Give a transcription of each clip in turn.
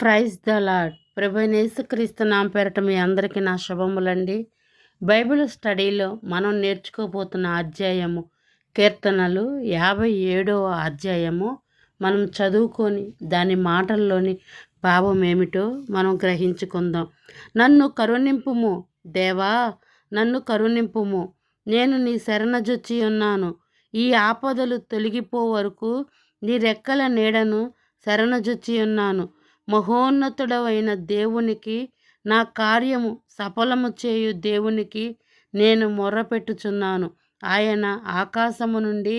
Praise the Lord ప్రభు యేసుక్రీస్తు నామ పేరట మీ అందరికీ నా శుభములండి. బైబిల్ స్టడీలో మనం నేర్చుకోబోతున్న అధ్యాయము కీర్తనలు యాభై ఏడవ అధ్యాయము. మనం చదువుకొని దాని మాటల్లోని భావం ఏమిటో మనం గ్రహించుకుందాం. నన్ను కరుణింపుము దేవా నన్ను కరుణింపుము. నేను నీ శరణజొచ్చి ఉన్నాను. ఈ ఆపదలు తొలగిపో వరకు నీ రెక్కల నీడను శరణజొచ్చి ఉన్నాను. మహోన్నతుడవైన దేవునికి నా కార్యము సఫలము చేయు దేవునికి నేను మొర్రపెట్టుచున్నాను ఆయన ఆకాశము నుండి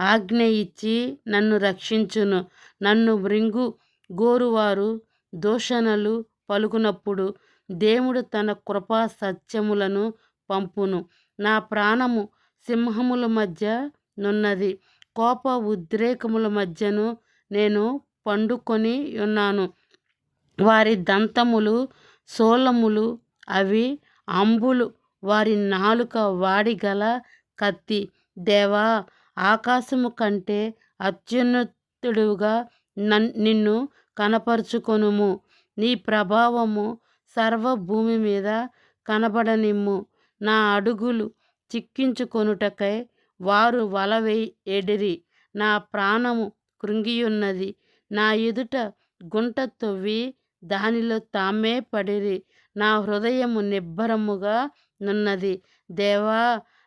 ఆజ్ఞ ఇచ్చి నన్ను రక్షించును. నన్ను మృంగు గోరువారు దూషణలు పలుకునప్పుడు దేవుడు తన కృపా సత్యములను పంపును. నా ప్రాణము సింహముల మధ్య నున్నది. కోప ఉద్రేకముల మధ్యను నేను పండుకొని ఉన్నాను. వారి దంతములు సోలములు అవి అంబులు. వారి నాలుక వాడిగల కత్తి. దేవా ఆకాశము కంటే అత్యున్నతుడుగా నన్ నిన్ను కనపరుచుకొనుము. నీ ప్రభావము సర్వభూమి మీద కనబడనిమ్ము. నా అడుగులు చిక్కించుకొనుటకై వారు వలవై ఎడిరి. నా ప్రాణము కృంగియున్నది. నా ఎదుట గుంట తొవ్వి దానిలో తామే పడిరి. నా హృదయము నిబ్బరముగా నున్నది. దేవా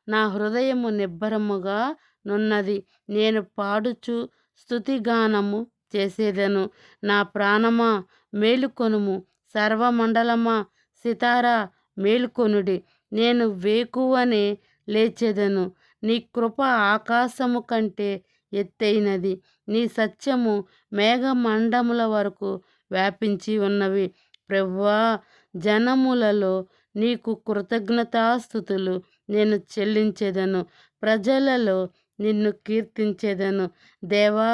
నా హృదయము నిబ్బరముగా నున్నది. నేను పాడుచు స్థుతిగానము చేసేదను. నా ప్రాణమా మేలుకొనుము. సర్వమండలమా సితారా మేలుకొనుడి. నేను వేకువనే లేచెదను. నీ కృప ఆకాశము కంటే ఎత్తైనది నీ సత్యము మేఘమండముల వరకు వ్యాపించి ఉన్నవి. ప్రవ్వా జనములలో నీకు కృతజ్ఞతాస్థుతులు నేను చెల్లించేదను. ప్రజలలో నిన్ను కీర్తించేదను. దేవా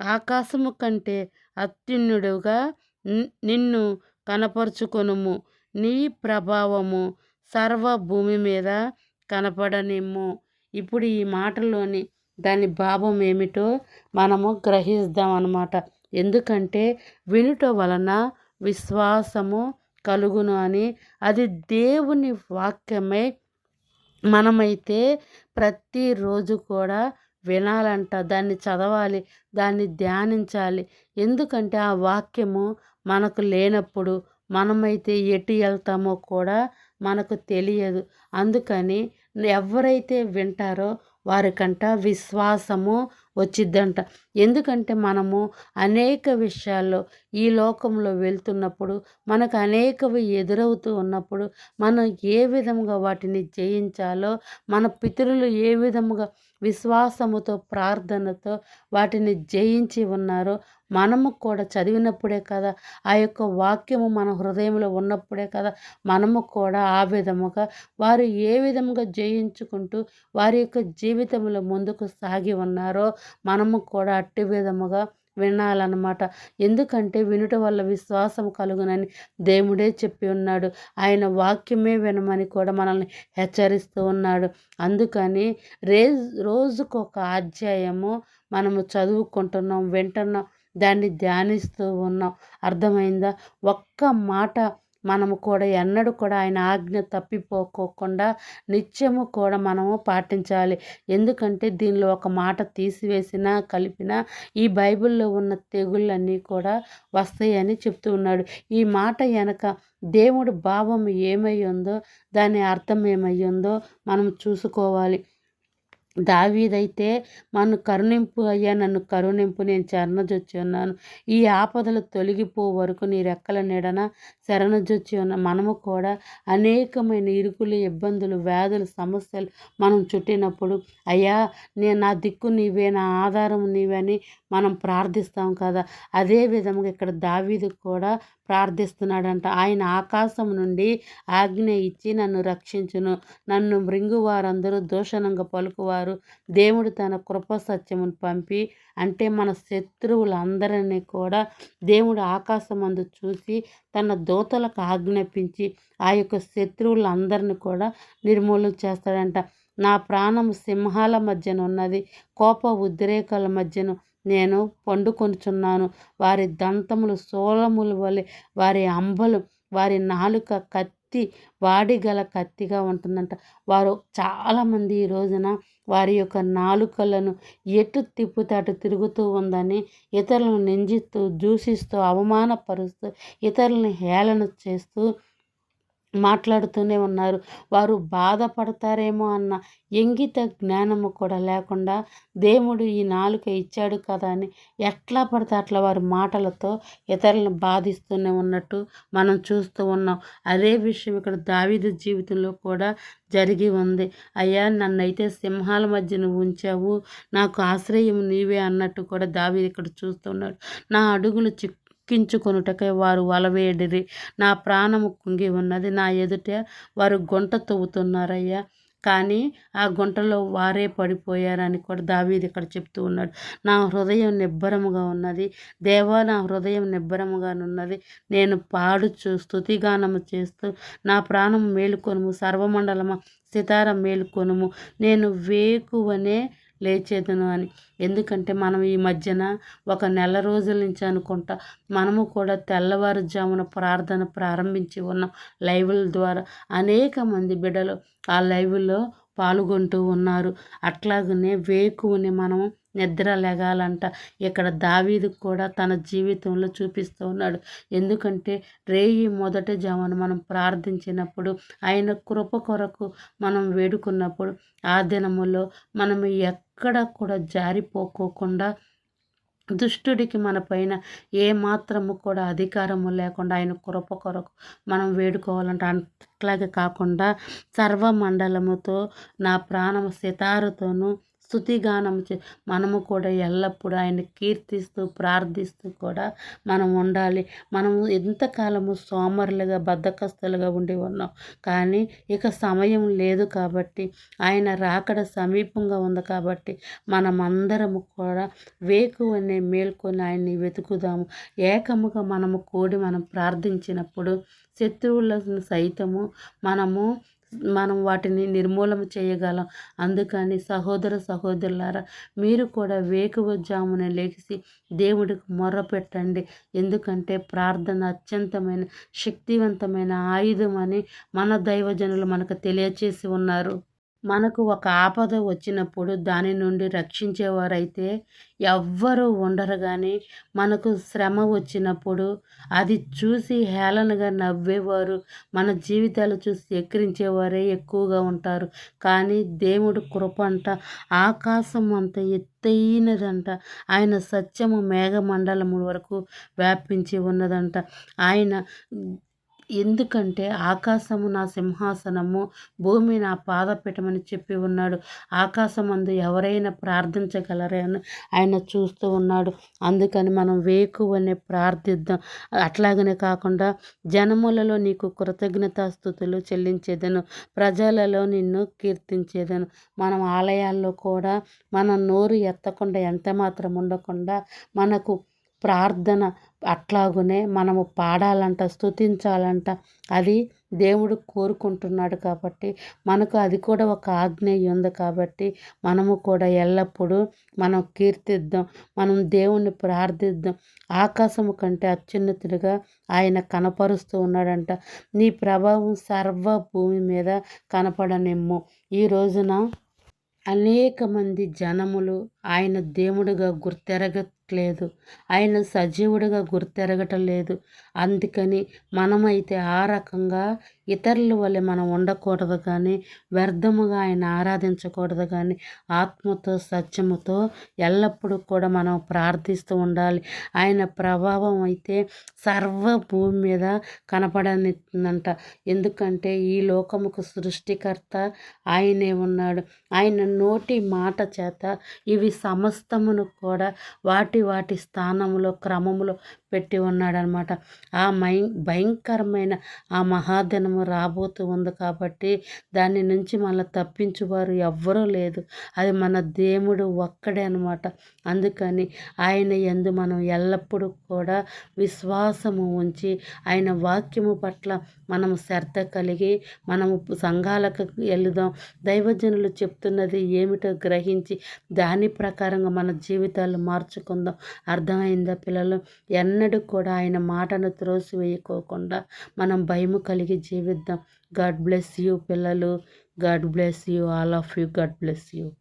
ఆకాశము కంటే అత్యున్నుడుగా నిన్ను కనపరుచుకొనుము. నీ ప్రభావము సర్వభూమి మీద కనపడనిమ్ము. ఇప్పుడు ఈ మాటలోని దాని భావం ఏమిటో మనము గ్రహిస్తాం అన్నమాట ఎందుకంటే వినుట వలన విశ్వాసము కలుగును అని. అది దేవుని వాక్యమై మనమైతే ప్రతిరోజు కూడా వినాలంట. దాన్ని చదవాలి దాన్ని ధ్యానించాలి. ఎందుకంటే ఆ వాక్యము మనకు లేనప్పుడు మనమైతే ఎటు వెళ్తామో కూడా మనకు తెలియదు. అందుకని ఎవరైతే వింటారో వారికంట విశ్వాసము వచ్చిద్దంట. ఎందుకంటే మనము అనేక విషయాల్లో ఈ లోకంలో వెళ్తున్నప్పుడు మనకు అనేకవి ఎదురవుతూ ఉన్నప్పుడు మనం ఏ విధంగా వాటిని జయించాలో మన పితరులు ఏ విధముగా విశ్వాసముతో ప్రార్థనతో వాటిని జయించి ఉన్నారు. మనము కూడా చదివినప్పుడే కదా ఆ యొక్క వాక్యము మన హృదయంలో ఉన్నప్పుడే కదా మనము కూడా ఆ విధముగా వారు ఏ విధముగా జయించుకుంటూ వారి యొక్క జీవితంలో ముందుకు సాగి ఉన్నారో మనము కూడా అట్టి విధముగా వినాలన్నమాట. ఎందుకంటే వినుట వల్ల విశ్వాసం కలుగునని దేవుడే చెప్పి ఉన్నాడు. ఆయన వాక్యమే వినమని కూడా మనల్ని హెచ్చరిస్తూ ఉన్నాడు. అందుకని రే రోజుకొక అధ్యాయము మనము చదువుకుంటున్నాం వింటున్నాం దాన్ని ధ్యానిస్తూ ఉన్నాం. అర్థమైందా? ఒక్క మాట మనము కూడా ఎన్నడూ కూడా ఆయన ఆజ్ఞ తప్పిపోకోకుండా నిత్యము కూడా మనము పాటించాలి. ఎందుకంటే దీనిలో ఒక మాట తీసివేసినా కలిపినా ఈ బైబిల్లో ఉన్న తెగుళ్ళన్నీ కూడా వస్తాయని చెప్తూ ఉన్నాడు. ఈ మాట వెనక దేవుడు భావం ఏమై ఉందో దాని అర్థం ఏమై ఉందో మనం చూసుకోవాలి. దావీదైతే మన కరుణింపు అయ్యా నన్ను కరుణింపు నేను చరణజొచ్చి ఉన్నాను ఈ ఆపదలు తొలగిపో వరకు నీ రెక్కల నీడన శరణజొచ్చి ఉన్న మనము కూడా అనేకమైన ఇరుకులు ఇబ్బందులు వ్యాధులు సమస్యలు మనం చుట్టినప్పుడు అయ్యా నేను నా దిక్కు నీవే నా ఆధారం నీవే అని మనం ప్రార్థిస్తాం కదా. అదే విధంగా ఇక్కడ దావీదు కూడా ప్రార్థిస్తున్నాడంట. ఆయన ఆకాశం నుండి ఆజ్ఞ ఇచ్చి నన్ను రక్షించును. నన్ను మృంగువారందరూ దూషణంగా పలుకువారు. దేవుడు తన కృప సత్యమును పంపి అంటే మన శత్రువులందరినీ కూడా దేవుడు ఆకాశమందు చూసి తన దోతలకు ఆజ్ఞాపించి ఆ యొక్క శత్రువులందరిని కూడా నిర్మూలన చేస్తాడంట. నా ప్రాణం సింహాల మధ్యన ఉన్నది కోప ఉద్రేకాల మధ్యను నేను పండుకొనుచున్నాను. వారి దంతములు సోలములు వలె వారి అంబలు వారి నాలుక కత్తి వాడిగల కత్తిగా ఉంటుందంట. వారు చాలామంది ఈ రోజున వారి యొక్క నాలుకలను ఎటు తిప్పుతే అటు తిరుగుతూ ఉందని ఇతరులను నిందిస్తూ దూషిస్తూ అవమానపరుస్తూ ఇతరులను హేళన చేస్తూ మాట్లాడుతూనే ఉన్నారు. వారు బాధపడతారేమో అన్న ఇంగిత జ్ఞానము కూడా లేకుండా దేవుడు ఈ నాలుక ఇచ్చాడు కదా అని ఎట్లా పడితే అట్లా వారి మాటలతో ఇతరులను బాధిస్తూనే ఉన్నట్టు మనం చూస్తూ ఉన్నాం. అదే విషయం ఇక్కడ దావిదు జీవితంలో కూడా జరిగి ఉంది. అయ్యా నన్నైతే సింహాల మధ్య నువ్వు ఉంచావు నాకు ఆశ్రయం నీవే అన్నట్టు కూడా దావి ఇక్కడ చూస్తున్నాడు నా అడుగులు చిక్కు ఎక్కించుకొనుటకై వారు వలవేడిరి. నా ప్రాణము కుంగి ఉన్నది నా ఎదుట వారు గుంట తవ్వుతున్నారయ్యా. కానీ ఆ గుంటలో వారే పడిపోయారని కూడా దావీది ఇక్కడ చెప్తూ ఉన్నాడు. నా హృదయం నిబ్బరముగా ఉన్నది దేవా నా హృదయం నిబ్బరముగానున్నది నేను పాడుచు స్థుతిగానము చేస్తూ నా ప్రాణం మేలుకొనుము సర్వమండలమ సితార మేలుకొనుము. నేను వేకువనే లేచేదను అని. ఎందుకంటే మనం ఈ మధ్యన ఒక నెల రోజుల నుంచి అనుకుంటా మనము కూడా తెల్లవారుజామున ప్రార్థన ప్రారంభించి ఉన్నాం లైవ్ల ద్వారా. అనేక మంది బిడ్డలు ఆ లైవ్లో పాల్గొంటూ ఉన్నారు. అట్లాగనే వేకువని మనం నిద్ర లెగాలంట. ఇక్కడ దావీదు కూడా తన జీవితంలో చూపిస్తూ ఉన్నాడు. ఎందుకంటే రేయి మొదటి జామున మనం ప్రార్థించినప్పుడు ఆయన కృప కొరకు మనం వేడుకున్నప్పుడు ఆ దినములో మనం ఎక్కడ కూడా జారిపోకోకుండా దుష్టుడికి మన పైన ఏ మాత్రము కూడా అధికారము లేకుండా ఆయన కృప కొరకు మనం వేడుకోవాలంటే. అట్లాగే కాకుండా సర్వమండలముతో నా ప్రాణము సితారుతోనూ స్థుతిగానం చే మనము కూడా ఎల్లప్పుడూ ఆయన కీర్తిస్తూ ప్రార్థిస్తూ కూడా మనం ఉండాలి. మనము ఎంతకాలము సోమరులుగా బద్దకస్తులుగా ఉండి ఉన్నాం. కానీ ఇక సమయం లేదు కాబట్టి ఆయన రాకడ సమీపంగా ఉంది కాబట్టి మనమందరము కూడా వేకువనే మేల్కొని ఆయన్ని వెతుకుదాము. ఏకముగా మనము కూడి మనం ప్రార్థించినప్పుడు శత్రువులను సైతము మనము మనం వాటిని నిర్మూలన చేయగలం. అందుకని సహోదర సహోదరులారా మీరు కూడా వేకువజామున లేచి దేవుడికి మొర్ర పెట్టండి ఎందుకంటే ప్రార్థన అత్యంతమైన శక్తివంతమైన ఆయుధం అని మన దైవజనులు మనకు తెలియచేసి ఉన్నారు. మనకు ఒక ఆపద వచ్చినప్పుడు దాని నుండి రక్షించేవారైతే ఎవ్వరూ ఉండరు కానీ మనకు శ్రమ వచ్చినప్పుడు అది చూసి హేళనగా నవ్వేవారు. మన జీవితాలు చూసి ఎక్కిరించేవారే ఎక్కువగా ఉంటారు. కానీ దేవుడు కృప అంట ఆకాశం అంత ఎత్తైనదంట. ఆయన సత్యము మేఘమండలము వరకు వ్యాపించి ఉన్నదంట. ఆయన ఎందుకంటే ఆకాశము నా సింహాసనము భూమి నా పాదపీఠమని చెప్పి ఉన్నాడు. ఆకాశమందు ఎవరైనా ప్రార్థించగలరే అని ఆయన చూస్తూ ఉన్నాడు. అందుకని మనం వేకువనే ప్రార్థిద్దాం. అట్లాగనే కాకుండా జనములలో నీకు కృతజ్ఞతాస్థుతులు చెల్లించేదను. ప్రజలలో నిన్ను కీర్తించేదను. మనం ఆలయాల్లో కూడా మన నోరు ఎత్తకుండా ఎంత మాత్రం ఉండకుండా మనకు ప్రార్థన అట్లాగునే మనము పాడాలంట స్థుతించాలంట అది దేవుడు కోరుకుంటున్నాడు కాబట్టి మనకు అది కూడా ఒక ఆజ్ఞ ఉంది కాబట్టి మనము కూడా ఎల్లప్పుడూ మనం కీర్తిద్దాం మనం దేవుణ్ణి ప్రార్థిద్దాం. ఆకాశము కంటే అత్యున్నతుడిగా ఆయన కనపరుస్తూ ఉన్నాడంట. నీ ప్రభావం సర్వ భూమి మీద కనపడనిమ్ము. ఈ రోజున అనేక మంది జనములు ఆయన దేవుడుగా గుర్తెరగ లేదు. ఆయన సజీవుడిగా గుర్తెరగటం లేదు. అందుకని మనమైతే ఆ రకంగా ఇతరుల వల్ల మనం ఉండకూడదు కానీ వ్యర్థముగా ఆయన ఆరాధించకూడదు కానీ ఆత్మతో సత్యముతో ఎల్లప్పుడూ కూడా మనం ప్రార్థిస్తూ ఉండాలి. ఆయన ప్రభావం అయితే సర్వ భూమి మీద కనపడనిందంట ఎందుకంటే ఈ లోకముకు సృష్టికర్త ఆయనే ఉన్నాడు. ఆయన నోటి మాట చేత ఇవి సమస్తమును కూడా వాటి వాటి వాటి స్థానంలో క్రమంలో పెట్టి ఉన్నాడనమాట. ఆ మై భయంకరమైన ఆ మహాదినము రాబోతూ ఉంది కాబట్టి దాని నుంచి మళ్ళీ తప్పించువారు ఎవ్వరూ లేదు. అది మన దేవుడు ఒక్కడే అనమాట. అందుకని ఆయన ఎందు మనం ఎల్లప్పుడూ కూడా విశ్వాసము ఉంచి ఆయన వాక్యము పట్ల మనము శ్రద్ధ కలిగి మనము సంఘాలకు వెళుదాం. దైవజనులు చెప్తున్నది ఏమిటో గ్రహించి దాని ప్రకారంగా మన జీవితాలు మార్చుకుందాం. ఉందో అర్థమైందా పిల్లలు? ఎన్నడూ కూడా ఆయన మాటను త్రోసివేయకోకుండా మనం భయము కలిగి జీవిద్దాం. గాడ్ బ్లెస్ యూ పిల్లలు. God bless you. All of you. God bless you.